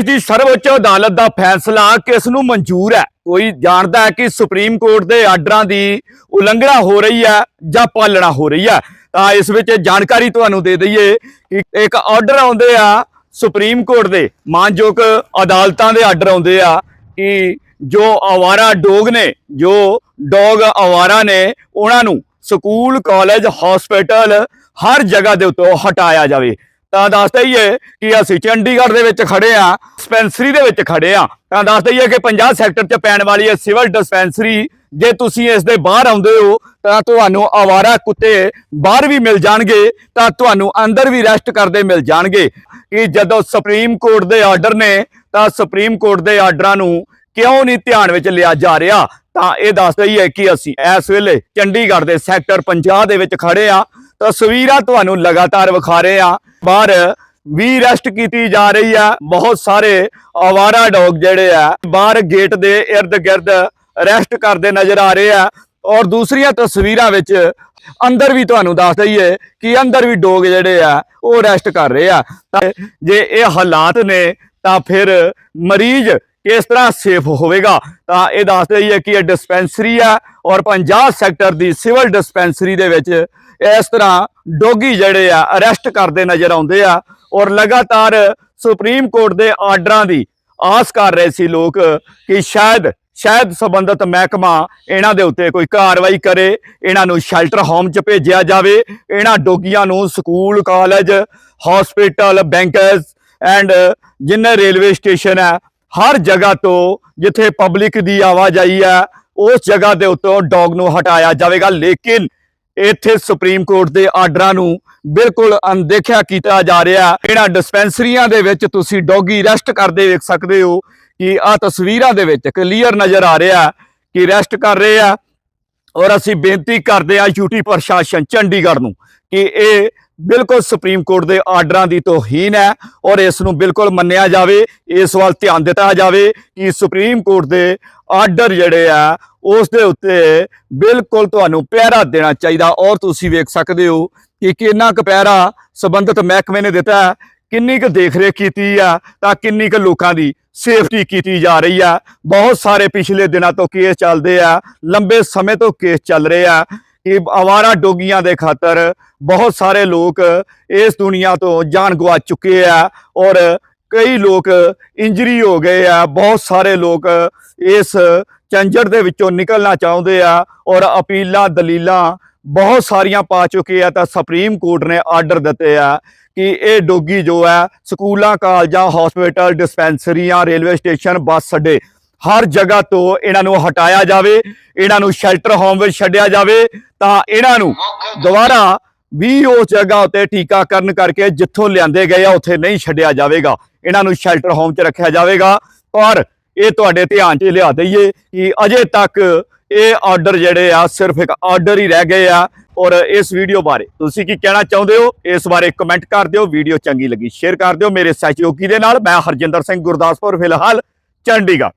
ਦੇਸ਼ ਦੀ ਸਰਵਉੱਚ ਅਦਾਲਤ ਦਾ ਫੈਸਲਾ ਕਿਸ ਨੂੰ ਮਨਜ਼ੂਰ ਹੈ? ਕੋਈ ਜਾਣਦਾ ਹੈ ਕਿ ਸੁਪਰੀਮ ਕੋਰਟ ਦੇ ਆਰਡਰਾਂ ਦੀ ਉਲੰਘਣਾ ਹੋ ਰਹੀ ਹੈ ਜਾਂ ਪਾਲਣਾ ਹੋ ਰਹੀ ਹੈ? ਤਾਂ ਇਸ ਵਿੱਚ ਜਾਣਕਾਰੀ ਤੁਹਾਨੂੰ ਦੇ ਦਈਏ ਕਿ ਇੱਕ ਆਰਡਰ ਆਉਂਦੇ ਆ ਸੁਪਰੀਮ ਕੋਰਟ ਦੇ, ਮਾਨਯੋਗ ਅਦਾਲਤਾਂ ਦੇ ਆਰਡਰ ਆਉਂਦੇ ਆ ਕਿ ਜੋ ਆਵਾਰਾ ਡੋਗ ਨੇ, ਜੋ ਡੋਗ ਆਵਾਰਾ ਨੇ, ਉਹਨਾਂ ਨੂੰ ਸਕੂਲ, ਕਾਲਜ, ਹਸਪੀਟਲ ਹਰ ਜਗ੍ਹਾ ਦੇ ਉੱਤੇ ਹਟਾਇਆ ਜਾਵੇ। ਤਾਂ ਦੱਸ ਦਈਏ ਕਿ ਅਸੀਂ ਚੰਡੀਗੜ੍ਹ ਦੇ ਵਿੱਚ ਖੜੇ ਆ ਡਿਸਪੈਂਸਰੀ ਦੇ ਵਿੱਚ ਖੜੇ ਆ ਤਾਂ ਦੱਸ ਦਈਏ ਕਿ 50 ਸੈਕਟਰ 'ਚ ਪੈਣ ਵਾਲੀ ਹੈ ਸਿਵਲ ਡਿਸਪੈਂਸਰੀ ਜੇ ਤੁਸੀਂ ਇਸ ਦੇ ਬਾਹਰ ਆਉਂਦੇ ਹੋ, ਤਾਂ ਤੁਹਾਨੂੰ ਆਵਾਰਾ ਕੁੱਤੇ ਬਾਹਰ ਵੀ ਮਿਲ ਜਾਣਗੇ, ਤਾਂ ਤੁਹਾਨੂੰ ਅੰਦਰ ਵੀ ਰੈਸਟ ਕਰਦੇ ਮਿਲ ਜਾਣਗੇ। ਕਿ ਜਦੋਂ ਸੁਪਰੀਮ ਕੋਰਟ ਦੇ ਆਰਡਰ ਨੇ, ਤਾਂ ਸੁਪਰੀਮ ਕੋਰਟ ਦੇ ਆਰਡਰਾਂ ਨੂੰ ਕਿਉਂ ਨਹੀਂ ਧਿਆਨ ਵਿੱਚ ਲਿਆ ਜਾ ਰਿਹਾ? ਤਾਂ ਇਹ ਦੱਸ ਦਈਏ ਕਿ ਅਸੀਂ ਇਸ ਵੇਲੇ ਚੰਡੀਗੜ੍ਹ ਦੇ ਸੈਕਟਰ 50 ਦੇ ਵਿੱਚ ਖੜੇ ਆ ਤਸਵੀਰਾਂ ਤੁਹਾਨੂੰ ਲਗਾਤਾਰ ਵਿਖਾ ਰਹੇ ਆ ਬਾਹਰ ਵੀ ਰੈਸਟ ਕੀਤੀ ਜਾ ਰਹੀ ਆ। ਬਹੁਤ ਸਾਰੇ ਆਵਾਰਾ ਡੌਗ ਜਿਹੜੇ ਆ, ਬਾਹਰ ਗੇਟ ਦੇ ird ਗਿਰਦ ਰੈਸਟ ਕਰਦੇ ਨਜ਼ਰ ਆ ਰਹੇ ਆ। ਔਰ ਦੂਸਰੀਆਂ ਤਸਵੀਰਾਂ ਵਿੱਚ ਅੰਦਰ ਵੀ ਤੁਹਾਨੂੰ ਦੱਸ ਦਈਏ ਕਿ ਅੰਦਰ ਵੀ ਡੋਗ ਜਿਹੜੇ ਆ, ਉਹ ਰੈਸਟ ਕਰ ਰਹੇ ਆ। ਤਾਂ ਜੇ ਇਹ ਹਾਲਾਤ ਨੇ, ਤਾਂ ਫਿਰ ਮਰੀਜ਼ ਕਿਸ ਤਰ੍ਹਾਂ ਸੇਫ ਹੋਵੇਗਾ? ਤਾਂ ਇਹ ਦੱਸ ਦਈਏ ਕਿ ਇਹ ਡਿਸਪੈਂਸਰੀ ਆ ਔਰ 50 ਸੈਕਟਰ ਦੀ ਸਿਵਲ ਡਿਸਪੈਂਸਰੀ ਦੇ ਵਿੱਚ ਇਸ ਤਰ੍ਹਾਂ ਡੋਗੀ ਜਿਹੜੇ ਆ ਅਰੈਸਟ ਕਰਦੇ ਨਜ਼ਰ ਆਉਂਦੇ ਆ ਔਰ ਲਗਾਤਾਰ ਸੁਪਰੀਮ ਕੋਰਟ ਦੇ ਆਰਡਰਾਂ ਦੀ ਆਸ ਕਰ ਰਹੇ ਸੀ ਲੋਕ ਕਿ ਸ਼ਾਇਦ ਸ਼ਾਇਦ ਸੰਬੰਧਿਤ ਮਹਿਕਮਾ ਇਹਨਾਂ ਦੇ ਉੱਤੇ ਕੋਈ ਕਾਰਵਾਈ ਕਰੇ, ਇਹਨਾਂ ਨੂੰ ਸ਼ੈਲਟਰ ਹੋਮ 'ਚ ਭੇਜਿਆ ਜਾਵੇ, ਇਹਨਾਂ ਡੋਗੀਆਂ ਨੂੰ school college hospital banks and ਜਿੰਨੇ ਰੇਲਵੇ ਸਟੇਸ਼ਨ ਹੈ, ਹਰ ਜਗ੍ਹਾ ਤੋਂ ਜਿੱਥੇ ਪਬਲਿਕ ਦੀ ਆਵਾਜਾਈ ਹੈ, ਉਸ ਜਗ੍ਹਾ ਦੇ ਉੱਤੋਂ ਡੌਗ ਨੂੰ ਹਟਾਇਆ ਜਾਵੇਗਾ। ਲੇਕਿਨ ਇੱਥੇ ਸੁਪਰੀਮ ਕੋਰਟ ਦੇ ਆਰਡਰਾਂ ਨੂੰ ਬਿਲਕੁਲ ਅਣਦੇਖਿਆ ਕੀਤਾ ਜਾ ਰਿਹਾ। ਇਹਨਾਂ ਡਿਸਪੈਂਸਰੀਆਂ ਦੇ ਵਿੱਚ ਤੁਸੀਂ ਡੌਗੀ ਰੈਸਟ ਕਰਦੇ ਵੇਖ ਸਕਦੇ ਹੋ ਕਿ ਆ ਤਸਵੀਰਾਂ ਦੇ ਵਿੱਚ ਕਲੀਅਰ ਨਜ਼ਰ ਆ ਰਿਹਾ ਕਿ ਰੈਸਟ ਕਰ ਰਹੇ ਆ। ਔਰ ਅਸੀਂ ਬੇਨਤੀ ਕਰਦੇ ਆ ਯੂਟੀ ਪ੍ਰਸ਼ਾਸਨ ਚੰਡੀਗੜ੍ਹ ਨੂੰ ਕਿ ਇਹ ਬਿਲਕੁਲ ਸੁਪਰੀਮ ਕੋਰਟ ਦੇ ਆਰਡਰਾਂ ਦੀ ਤੋਹੀਨ ਹੈ ਔਰ ਇਸ ਨੂੰ ਬਿਲਕੁਲ ਮੰਨਿਆ ਜਾਵੇ ਇਸ ਵੱਲ ਧਿਆਨ ਦਿੱਤਾ ਜਾਵੇ ਕਿ ਸੁਪਰੀਮ ਕੋਰਟ ਦੇ ਆਰਡਰ ਜਿਹੜੇ ਆ ਉਸ ਦੇ ਉੱਤੇ ਬਿਲਕੁਲ ਤੁਹਾਨੂੰ ਪਹਿਰਾ ਦੇਣਾ ਚਾਹੀਦਾ ਔਰ ਤੁਸੀਂ ਵੇਖ ਸਕਦੇ ਹੋ ਕਿ ਕਿੰਨਾ ਕੁ ਪਹਿਰਾ ਸੰਬੰਧਿਤ ਮਹਿਕਮੇ ਨੇ ਦਿੱਤਾ ਹੈ, ਕਿੰਨੀ ਕੁ ਦੇਖਰੇਖ ਕੀਤੀ ਆ ਤਾਂ ਕਿੰਨੀ ਕੁ ਲੋਕਾਂ ਦੀ ਸੇਫਟੀ ਕੀਤੀ ਜਾ ਰਹੀ ਆ। ਬਹੁਤ ਸਾਰੇ ਪਿਛਲੇ ਦਿਨਾਂ ਤੋਂ ਕੇਸ ਚੱਲਦੇ ਆ ਲੰਬੇ ਸਮੇਂ ਤੋਂ ਕੇਸ ਚੱਲ ਰਹੇ ਆ। ਕਿ ਆਵਾਰਾ ਡੋਗੀਆਂ ਦੇ ਖਾਤਰ ਬਹੁਤ ਸਾਰੇ ਲੋਕ ਇਸ ਦੁਨੀਆ ਤੋਂ ਜਾਨ ਗਵਾ ਚੁੱਕੇ ਆ ਔਰ ਕਈ ਲੋਕ ਇੰਜਰੀ ਹੋ ਗਏ ਆ। ਬਹੁਤ ਸਾਰੇ ਲੋਕ ਇਸ ਚੰਜੜ ਦੇ ਵਿੱਚੋਂ ਨਿਕਲਣਾ ਚਾਹੁੰਦੇ ਆ ਔਰ ਅਪੀਲਾਂ, ਦਲੀਲਾਂ ਬਹੁਤ ਸਾਰੀਆਂ ਪਾ ਚੁੱਕੇ ਆ। ਤਾਂ ਸੁਪਰੀਮ ਕੋਰਟ ਨੇ ਆਰਡਰ ਦਿੱਤੇ ਆ ਕਿ ਇਹ ਡੋਗੀ ਜੋ ਹੈ ਸਕੂਲਾਂ, ਕਾਲਜਾਂ ਹਸਪੀਟਲ ਡਿਸਪੈਂਸਰੀਆਂ ਰੇਲਵੇ ਸਟੇਸ਼ਨ, ਬੱਸ ਅੱਡੇ ਹਰ ਜਗ੍ਹਾ ਤੋਂ ਇਹਨਾਂ ਨੂੰ ਹਟਾਇਆ ਜਾਵੇ, ਇਹਨਾਂ ਨੂੰ ਸ਼ੈਲਟਰ ਹੋਮ ਵਿੱਚ ਛੱਡਿਆ ਜਾਵੇ, ਤਾਂ ਇਹਨਾਂ ਨੂੰ ਦੁਬਾਰਾ ਵੀ ਉਸ ਜਗ੍ਹਾ ਉਤੇ ਟੀਕਾਕਰਨ ਕਰਕੇ ਜਿੱਥੋਂ ਲਿਆਂਦੇ ਗਏ ਆ, ਉੱਥੇ ਨਹੀਂ ਛੱਡਿਆ ਜਾਵੇਗਾ। ਇਹਨਾਂ ਨੂੰ ਸ਼ੈਲਟਰ ਹੋਮ 'ਚ ਰੱਖਿਆ ਜਾਵੇਗਾ। ਔਰ ਇਹ ਤੁਹਾਡੇ ਧਿਆਨ 'ਚ ਲਿਆ ਦਈਏ ਕਿ ਅਜੇ ਤੱਕ ਇਹ ਆਰਡਰ ਜਿਹੜੇ ਆ, ਸਿਰਫ ਇੱਕ ਆਰਡਰ ਹੀ ਰਹਿ ਗਏ ਆ। ਔਰ ਇਸ ਵੀਡੀਓ ਬਾਰੇ ਤੁਸੀਂ ਕੀ ਕਹਿਣਾ ਚਾਹੁੰਦੇ ਹੋ? ਇਸ ਬਾਰੇ ਕਮੈਂਟ ਕਰ ਦਿਓ। ਵੀਡੀਓ ਚੰਗੀ ਲੱਗੀ ਸ਼ੇਅਰ ਕਰ ਦਿਓ। ਮੇਰੇ ਸਹਿਯੋਗੀ ਦੇ ਨਾਲ ਮੈਂ ਹਰਜਿੰਦਰ ਸਿੰਘ ਗੁਰਦਾਸਪੁਰ, ਫਿਲਹਾਲ ਚੰਡੀਗੜ੍ਹ।